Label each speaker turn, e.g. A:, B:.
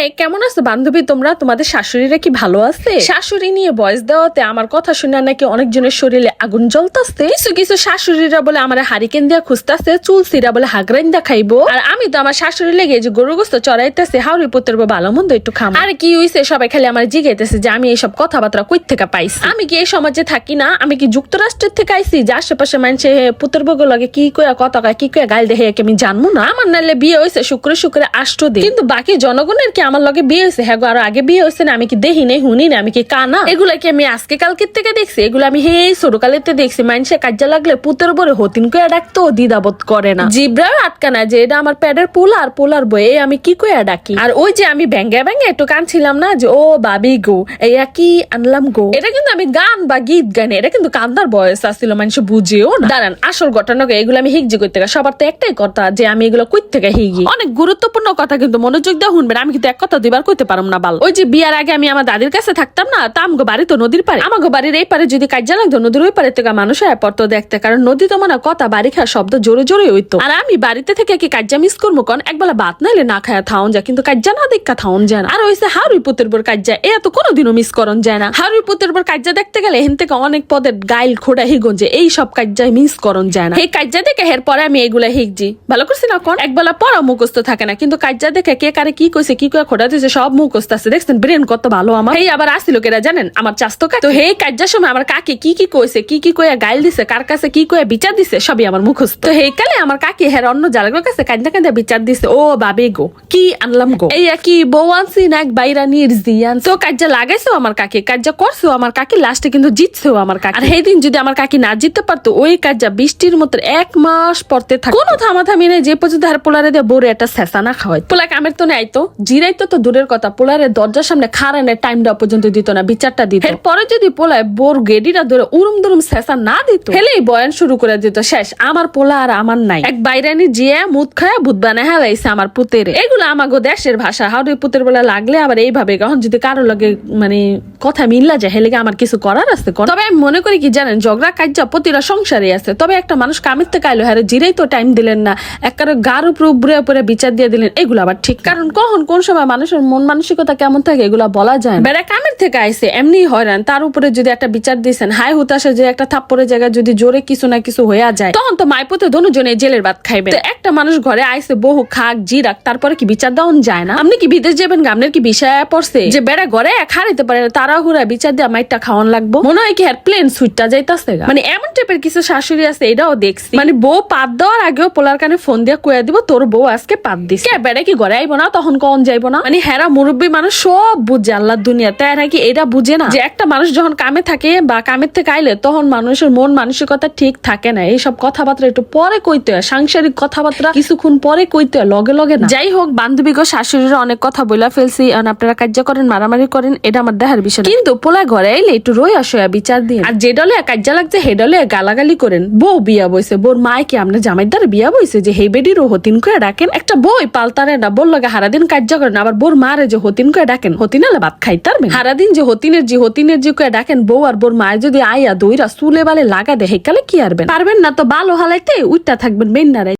A: High কেমন আছো বান্ধবী তোমরা? তোমাদের শাশুড়িরা কি ভালো আছে? শাশুড়ি নিয়ে বয়স দেওয়াতে আমার কথা শুনে নাকি অনেকজনের শরীরে আগুন জ্বলতাছে। কিছু কিছু শাশুড়িরা বলে আমার হারিকেন দিয়া খুঁজতাছে চুল সিরা বলে হাগরাইন দা খাইবো আর আমি তো আমার শাশুড়ি লেগে যে গরু গোস্ত চড়াইতেছে হাউরি পুত্রের ভালো মন্দ একটু খাম। আর কি হইছে সবাই খালি আমার জিগাইতেছে যে আমি এইসব কথাবার্তা কই থেকে পাইছি। আমি কি এই সমাজে থাকি না? আমি কি যুক্তরাষ্ট্রের থেকে আইছি যে আশেপাশে মানুষে পুত্র বগল লাগে কি কয়া কত কয় কি কয়া গাল দেখে কি আমি জানব না? আমার নাইলে বিয়ে হয়েছে শুক্র শুক্রে আষ্ট দিন। কিন্তু বাকি জনগণের কি আমার লগে বিয়ে হয়েছে হ্যাঁ আরও আগে বিয়ে হয়েছে না, আমি কি দেখি নেই, শুনি না আমি কি কানা এগুলা কি আমি আজকে কালকের থেকে দেখছি? এগুলো আমি হে ছোটকালেতে দেখছি। মানুষে কাজে লাগলে পুতের বরে হতিন কয়া ডাকতো দ্বিধাবোধ করে না। জিব্রাও আটকা না যে এটা আমার প্যাডের পোলার পোলার বয়ে আমি কি কয়া ডাকি? আর ওই যে আমি ব্যাঙ্গে ব্যাঙ্গে একটু কানছিলাম না যে, ও বাবি গো এইয়া কি আনলাম গো? এটা কিন্তু আমি গান বা গীত গানে এটা কিন্তু কান্দার বয়স আসছিল মানুষ বুঝেও না। দাঁড়ান, আসল ঘটনাকে এগুলো আমি হিগজি করতে সবার তো একটাই কথা যে আমি এগুলো কই থেকে হিগি। অনেক গুরুত্বপূর্ণ কথা কিন্তু মনোযোগ দিয়ে শুনবেন, আমি কিন্তু এক কথা দুইবার কইতে পারম না, বাল। ওই যে বিয়ার আগে আমি আমার দাদির কাছে থাকতাম না, তা আমগো বাড়ি তো নদীর পারে আমাগো বাড়ির এই পারে যদি কাজ লাগতো, নদীর ওই পারে থেকে মানুষ আয় পড়তো দেখতে, কারণ নদী তো মানে কথা, বাড়ি খাওয়ার শব্দ জোরে জোরে হইতো। আর আমি বাড়িতে থেকে কি কাজ্জা মিস করব কন? একবেলা ভাত নাইলে না খায়া থাউন যায়, কিন্তু কাজ্জা না দেখা থাউন যায় না। আর ওইসে হারুই পুতের পর কাজ্জা, এ তো কোনোদিনও মিস করন যায় না। হারুই পুতের পর কাজ্জা দেখতে গেলে হেন থেকে অনেক পদের গাইল খোড়া হিগঞ্জে এই সব কাজ্জায় মিস করন যায় না। এই কাজ্জা দেখে হের পরে আমি এগুলা হিগজি ভালো করছি না কোন? একবেলা পড়া মুখস্থ থাকে না, কিন্তু কাজ্জা দেখে কে কারে কি কইছে, কি সব দেখছেন ব্রেন কত ভালো আমার। আবার কেরা জানেন? আমার চাস্তো কাকি। তো হেই সময় আমার কাকি কি কি কইছে, কি কি গাইল দিছে, কার কাছে কি বিচার দিছে, সবই আমার মুখস্থ। তো হেই, কালে আমার কাকি হের অন্য কাছে কান্দা কান্দা বিচার দিছে, ও বাবে গো, কি আনলাম গো? এই কি বউ আনছি না এক বাইরা তো লাগাইছো আমার কাকি, কাজ্জা করছ আমার কাকি, লাস্টে কিন্তু জিতছেও আমার কাকি। আর সেই দিন যদি আমার কাকি না জিততে পারতো, ওই কাজ্জা বৃষ্টির মতো এক মাস পরতে থাকে কোনো থামাথামি নেই, যে পর্যন্ত আর পোলারে দিয়ে বোরে একটা না খাওয়াই পোলা কামের তো নেই তো জিরাইতো তো দূরের কথা পোলারে দরজার সামনে খারানের টাইম দেওয়া পর্যন্ত দিত না বিচারটা দিত। পরে যদি পোলায় বোর গেডিটা ধরে উরুম দুরুম সেসা না দিত হেলেই বয়ান শুরু করে দিত শেষ। আমার পোলা আর আমার নাই। এক বাইরানি জিয়া মুদ খায়া ভূত বানায় হেলাইছে আমার পুতের। এগুলো আমাগো দেশের ভাষা। হাউরি পুতের বেলা লাগলে আবার এইভাবে কখন যদি কারও লাগে মানে কথা মিল্লা যায় হেলে আমার কিছু করার আছে তবে আমি মনে করি কি জানেন ঝগড়া কার্য প্রতিটা সংসারে আছে। তবে একটা মানুষ কামির থেকে আইলো হ্যাঁ জিরেই তো টাইম দিলেন না। এক কারও গার উপরে উপরে উপরে বিচার দিয়ে দিলেন এগুলো আবার ঠিক কারণ কখন কোন সময় মানুষের মন মানসিকতা কেমন থাকে এগুলো বলা যায়। বেড়া কামের থেকে আইসে এমনি হয়রান। তার উপরে যদি একটা বিচার দিয়েছেন হাই হুতাশে যে একটা থাপ্পড়ের জায়গায় যদি জোরে কিছু না কিছু হয়ে যায়। তখন তো মাইপতে দনুজনে জেলের ভাত খাইবে। তো একটা মানুষ ঘরে আইসে বহু খাক জিরাক তারপরে কি বিচার দেওয়া যায় না? আপনি কি বিদেশ যাবেন গামনের কি বিষয় পড়ছে? যে বেড়া ঘরে এক হারাইতে পারে তারা হুরা বিচার দিয়ে মাইটটা খাওয়ান লাগবো। মনে হয় কি আর প্লেন সুইটটা যাইতাছে মানে এমন টাইপের কিছু শাশুড়ি আছে এটাও দেখছি। মানে বউ পাত দেওয়ার আগেও পোলার কানে ফোন দিয়ে কয়ে দিব তোর বউ আজকে পাত দিস বেড়া কি ঘরে আইবো না? তখন কখন যাইবো না? মানে হেরা মুরব্বী মানুষ সব বুঝে আল্লাহ দুনিয়া তাই নাকি এটা বুঝে না? যে একটা মানুষ যখন কামে থাকে বা কামের থেকে আইলে, তখন মানুষের মন মানসিকতা ঠিক থাকে না। এইসব কথাবার্তা একটু পরে কইতে হয়। সাংসারিক কথাবার্তা কিছুক্ষণ পরে কইতে হয়, লগে লগে না। যাই হোক, বান্ধবী গো, শাশুড়ির অনেক কথা বইলা ফেলছি। আপনারা কার্য করেন, মারামারি করেন, এটা আমার দেখার বিষয় কিন্তু পোলা ঘরে আইলে একটু রই আসয়া বিচার দিয়ে। আর যে ডলে কার্য লাগছে, হে ডলে গালাগালি করেন। বউ বিয়া বইছে, বোর মায় কি আপনার জামাইদার বিয়া বইছে যে, হে বেডির ও হতিন করে ডাকেন। একটা বই পাল্টারে না বল লাগে হারাদিন কার্য করেন। আবার বোর মারে যে হতিন কয়ে ডাকেন, হতিন হতিনালে ভাত খাইতার সারাদিন যে হতিনের যে হতিনের যে কয়ে ডাকেন বউ আর বোর মায়ের যদি আইয়া দইরা চুলে বালে লাগা দেয়, হেকালে কি আরবেন পারবেন না তো বালো হালাইতে উইটা থাকবেন বেন্নারাই